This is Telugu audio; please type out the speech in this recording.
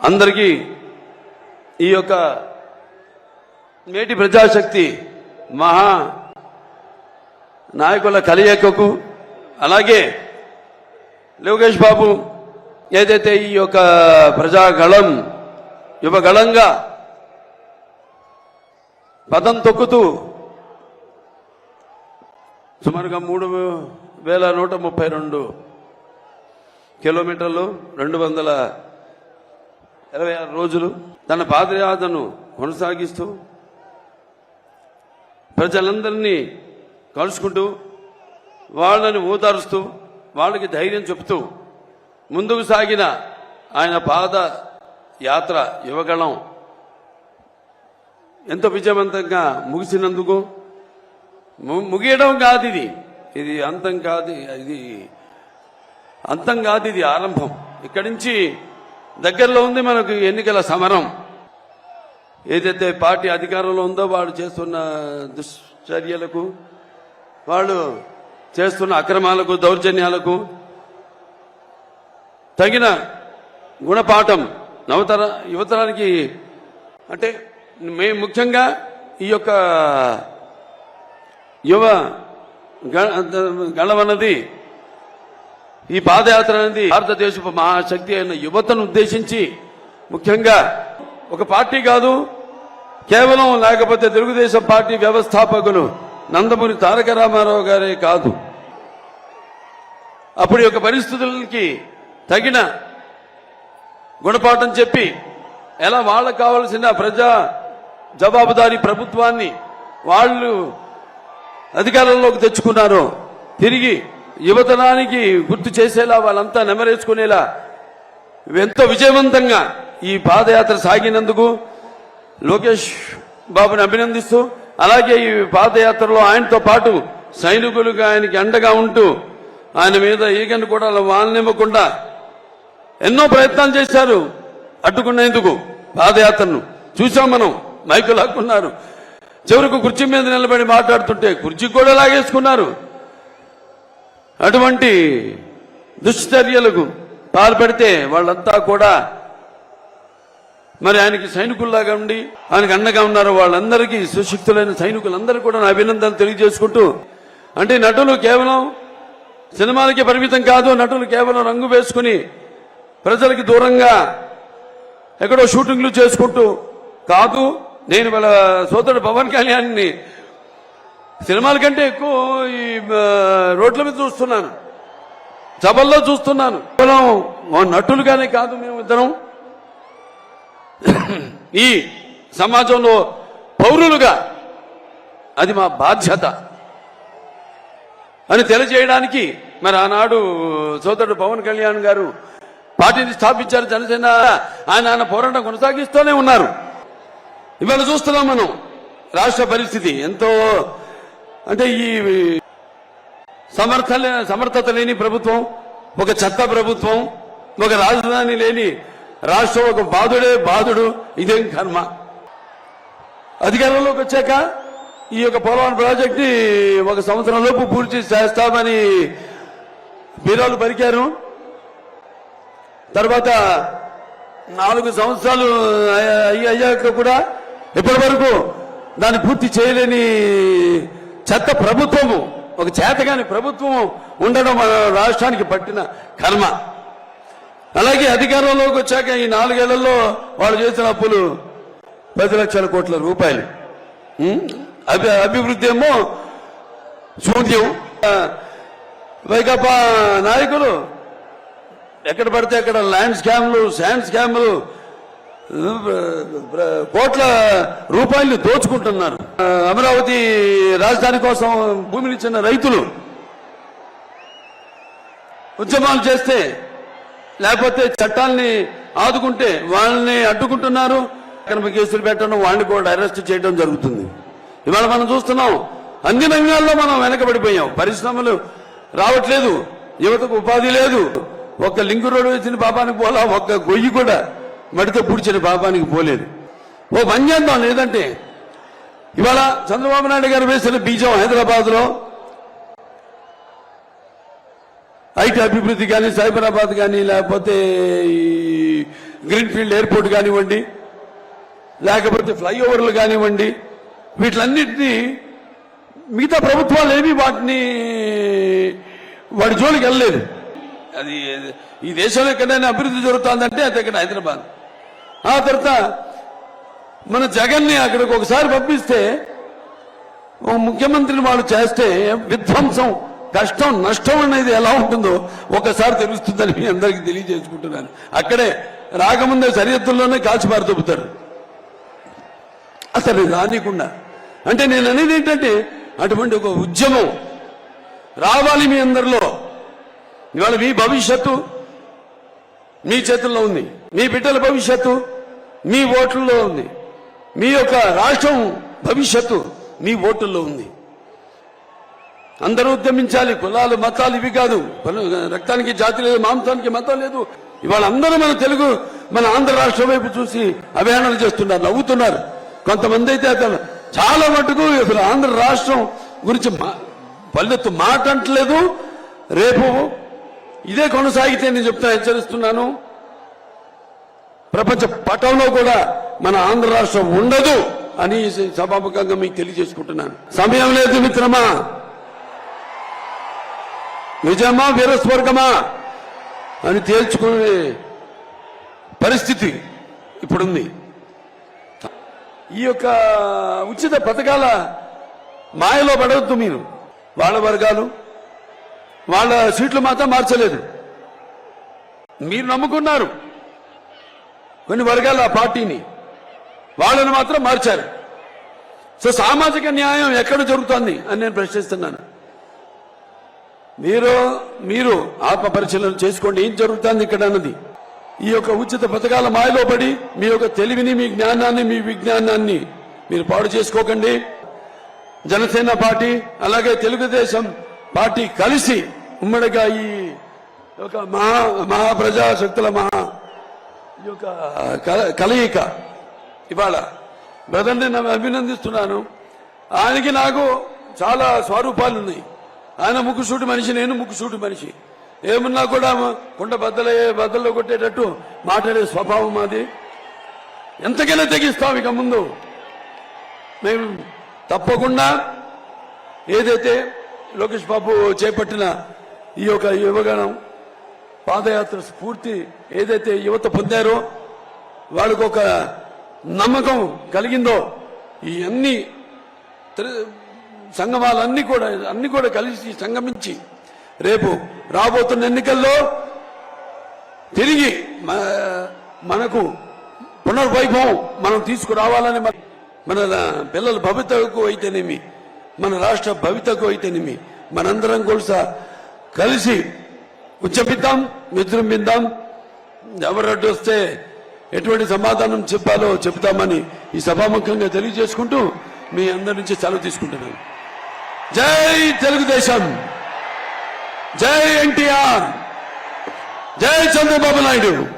అందరికీ ఈ యొక్క నేటి ప్రజాశక్తి మహా నాయకుల కలియకకు అలాగే లోకేష్ బాబు ఏదైతే ఈ యొక్క ప్రజాగళం యువగళంగా పదం తొక్కుతూ సుమారుగా మూడు వేల నూట ముప్పై రెండు కిలోమీటర్లు రెండు వందల ఇరవై ఆరు రోజులు తన పాదయాత్రను కొనసాగిస్తూ ప్రజలందరినీ కలుసుకుంటూ వాళ్ళని ఓదారుస్తూ వాళ్ళకి ధైర్యం చెప్తూ ముందుకు సాగిన ఆయన పాద యాత్ర యువగళం ఎంతో విజయవంతంగా ముగిసినందుకు ము- ముగియడం కాదు ఇది. ఇది అంతం కాదు ఇది అంతం కాదు ఇది ఆరంభం. ఇక్కడి నుంచి దగ్గరలో ఉంది మనకు ఎన్నికల సమరం. ఏదైతే పార్టీ అధికారంలో ఉందో వాళ్ళు చేస్తున్న దుశ్చర్యలకు వాళ్ళు చేస్తున్న అక్రమాలకు దౌర్జన్యాలకు తగిన గుణపాఠం నవతర యువతరానికి అంటే మేము ముఖ్యంగా ఈ యొక్క యువ గ- గళమన్నది ఈ పాదయాత్ర అనేది భారతదేశపు మహాశక్తి అయిన యువతను ఉద్దేశించి ముఖ్యంగా ఒక పార్టీ కాదు కేవలం లేకపోతే తెలుగుదేశం పార్టీ వ్యవస్థాపకులు నందమూరి తారక రామారావు గారే కాదు. అప్పుడు యొక్క పరిస్థితులకి తగిన గుణపాఠం చెప్పి ఎలా వాళ్ళకు కావలసిన ప్రజా జవాబుదారీ ప్రభుత్వాన్ని వాళ్ళు అధికారంలోకి తెచ్చుకున్నారో తిరిగి యువతనానికి గుర్తు చేసేలా వాళ్ళంతా నెమరేసుకునేలా ఎంతో విజయవంతంగా ఈ పాదయాత్ర సాగినందుకు లోకేష్ బాబుని అభినందిస్తూ అలాగే ఈ పాదయాత్రలో ఆయనతో పాటు సైనికులుగా ఆయనకి అండగా ఉంటూ ఆయన మీద ఈగను కూడా వాలనివ్వకుండా ఎన్నో ప్రయత్నాలు చేశారు అడ్డుకునేందుకు పాదయాత్రను. చూసాం మనం మైకు లాక్కున్నారు చివరకు కుర్చీ మీద నిలబడి మాట్లాడుతుంటే కుర్చీ కూడా లాగేసుకున్నారు. అటువంటి దుశ్చర్యలకు పాల్పడితే వాళ్ళంతా కూడా మరి ఆయనకి సైనికుల్లాగా ఉండి ఆయనకు అండగా ఉన్నారు వాళ్ళందరికీ సుశక్తులైన సైనికులందరూ కూడా నా అభినందనలు తెలియజేసుకుంటూ అంటే నటులు కేవలం సినిమాలకి పరిమితం కాదు నటులు కేవలం రంగు వేసుకుని ప్రజలకి దూరంగా ఎక్కడో షూటింగ్లు చేసుకుంటూ కాదు నేను వాళ్ళ సోదరుడు పవన్ కళ్యాణ్ని సినిమాల కంటే ఎక్కువ ఈ రోడ్ల మీద చూస్తున్నాను. సభల్లో చూస్తున్నాను. కేవలం నటులుగానే కాదు మేము ఇద్దరం. ఈ సమాజంలో పౌరులుగా అది మా బాధ్యత అని తెలియజేయడానికి మరి ఆనాడు సోదరుడు పవన్ కళ్యాణ్ గారు పార్టీని స్థాపించారు జనసేన. ఆయన ఆయన పోరాటం కొనసాగిస్తూనే ఉన్నారు. ఇవాళ చూస్తున్నాం మనం రాష్ట్ర పరిస్థితి. ఎంతో అంటే ఈ సమర్థ సమర్థత లేని ప్రభుత్వం ఒక చెత్త ప్రభుత్వం ఒక రాజధాని లేని రాష్ట్రం ఒక బాధుడే బాధుడు ఇదేం కర్మ. అధికారంలోకి వచ్చాక ఈ యొక్క పోలవరం ప్రాజెక్ట్ని ఒక సంవత్సరం లోపు పూర్తి చేస్తామని బీరాలు పలికారు. తర్వాత నాలుగు సంవత్సరాలు అయ్యాక కూడా ఇప్పటి వరకు దాన్ని పూర్తి చేయలేని చెత్త ప్రభుత్వము ఒక చేతగాని ప్రభుత్వము ఉండడం మన రాష్ట్రానికి పట్టిన కర్మ. అలాగే అధికారంలోకి వచ్చాక ఈ నాలుగేళ్ళలో వాళ్ళు చేసిన అప్పులు పది లక్షల కోట్ల రూపాయలు. అభి అభివృద్ధి ఏమో శూన్యం వైకాపా నాయకులు ఎక్కడ పడితే అక్కడ ల్యాండ్ స్కామ్లు శాండ్ స్కామ్లు కోట్ల రూపాయలు దోచుకుంటున్నారు. అమరావతి రాజధాని కోసం భూమిని ఇచ్చిన రైతులు ఉద్యమాలు చేస్తే లేకపోతే చట్టాల్ని ఆదుకుంటే వాళ్ళని అడ్డుకుంటున్నారు. అక్రమ కేసులు పెట్టడం వాళ్ళని కూడా అరెస్ట్ చేయడం జరుగుతుంది. ఇవాళ మనం చూస్తున్నాం అన్ని రంగాల్లో మనం వెనకబడిపోయాం. పరిశ్రమలు రావట్లేదు యువతకు ఉపాధి లేదు. ఒక్క లింకు రోడ్డు వచ్చిన పాపానికి పోలా ఒక్క గొయ్యి కూడా మడితో పూడ్చిన పాపానికి పోలేదు. ఓ పని చేద్దాం లేదంటే ఇవాళ చంద్రబాబు నాయుడు గారు వేసిన బీజం హైదరాబాద్లో ఐటీ అభివృద్ధి కానీ సైబరాబాద్ కానీ లేకపోతే గ్రీన్ఫీల్డ్ గ్రీన్ ఫీల్డ్ ఎయిర్పోర్ట్ కానివ్వండి లేకపోతే ఫ్లైఓవర్లు కానివ్వండి వీటిలన్నింటినీ మిగతా ప్రభుత్వాలు ఏమీ వాటిని వాడి జోలికి వెళ్ళలేదు. అది ఈ దేశంలో ఎక్కడైనా అభివృద్ధి జరుగుతుందంటే అది ఎక్కడ హైదరాబాద్. ఆ తర్వాత మన జగన్ని అక్కడికి ఒకసారి పంపిస్తే ముఖ్యమంత్రిని వాళ్ళు చేస్తే విధ్వంసం కష్టం నష్టం అనేది ఎలా ఉంటుందో ఒకసారి తెలుస్తుందని మీ అందరికీ తెలియజేసుకుంటున్నాను. అక్కడే రాకముందే సరిహద్దుల్లోనే కాల్చిపారు దొబ్బుతారు అసలు రానికుండా అంటే నేను అనేది ఏంటంటే అటువంటి ఒక ఉద్యమం రావాలి మీ అందరిలో. ఇవాళ మీ భవిష్యత్తు మీ చేతుల్లో ఉంది. మీ బిడ్డల భవిష్యత్తు మీ ఓట్లలో ఉంది. మీ యొక్క రాష్ట్రం భవిష్యత్తు మీ ఓటుల్లో ఉంది. అందరూ ఉద్యమించాలి. కులాలు మతాలు ఇవి కాదు. పలు- రక్తానికి జాతి లేదు మాంసానికి మతం లేదు. ఇవాళ అందరూ మన తెలుగు మన ఆంధ్ర రాష్ట్రం వైపు చూసి అభియానాలు చేస్తున్నారు నవ్వుతున్నారు. కొంతమంది అయితే అతను చాలా మటుకు ఇప్పుడు ఆంధ్ర రాష్ట్రం గురించి మా- పల్లెత్తు మాట అంటలేదు. రేపు ఇదే కొనసాగితే నేను చెప్తా హెచ్చరిస్తున్నాను. ప్రపంచ పటంలో కూడా మన ఆంధ్ర రాష్ట్రం ఉండదు అని సభాముఖంగా మీకు తెలియజేసుకుంటున్నాను. సమయం లేదు మిత్రమా? నిజమా వీరస్వర్గమా అని తేల్చుకునే పరిస్థితి ఇప్పుడుంది. ఈ యొక్క ఉచిత పథకాల మాయలో పడవద్దు మీరు. వాళ్ళ వర్గాలు వాళ్ళ సీట్లు మాత్రం మార్చలేదు. మీరు నమ్ముకున్నారు. కొన్ని వర్గాల ఆ పార్టీని వాళ్ళని మాత్రం మార్చారు. సో సామాజిక న్యాయం ఎక్కడ జరుగుతోంది అని నేను ప్రశ్నిస్తున్నాను. మీరు మీరు ఆత్మపరిశీలన చేసుకోండి ఏం జరుగుతుంది ఇక్కడ అన్నది. ఈ యొక్క ఉచిత పథకాల మాయలో పడి మీ యొక్క తెలివిని మీ జ్ఞానాన్ని మీ విజ్ఞానాన్ని మీరు పాడు చేసుకోకండి. జనసేన పార్టీ అలాగే తెలుగుదేశం పార్టీ కలిసి ఉమ్మడిగా ఈ యొక్క మహా మహాప్రజాశక్తుల మహా ఈ యొక్క కల- కలయిక. ఇవాళ బ్రదర్ని నేను అభినందిస్తున్నాను. ఆయనకి నాకు చాలా స్వరూపాలు ఉన్నాయి ఆయన ముక్కుసూటి మనిషి నేను ముక్కుసూటి మనిషి. ఏమున్నా కూడా కుండ బద్దల బద్దల్లో కొట్టేటట్టు మాట్లాడే స్వభావం మాది. ఎంతకైనా తెగిస్తాం ఇక ముందు. మేము తప్పకుండా ఏదైతే లోకేష్ బాబు చేపట్టిన ఈ యొక్క యువగణం పాదయాత్ర స్ఫూర్తి ఏదైతే యువత పొందారో వాళ్ళకు ఒక నమ్మకం కలిగిందో ఈ అన్ని త్రి- సంగమాలన్నీ కూడా అన్ని కూడా కలిసి సంగమించి రేపు రాబోతున్న ఎన్నికల్లో తిరిగి మనకు పునర్వైభవం మనం తీసుకురావాలని మన- మన పిల్లల భవితకు అయితేనేమి మన రాష్ట్ర భవితకు అయితేనేమి మనందరం కూడా కలిసి ఉచ్చపిద్దాం విజృంభిద్దాం ఎవరడ్డు వస్తే ఎటువంటి సమాధానం చెప్పాలో చెప్తామని ఈ సభాముఖంగా తెలియజేసుకుంటూ మీ అందరి నుంచి సెలవు తీసుకుంటున్నాను. జై తెలుగుదేశం! జై ఎన్టీఆర్! జై చంద్రబాబు నాయుడు!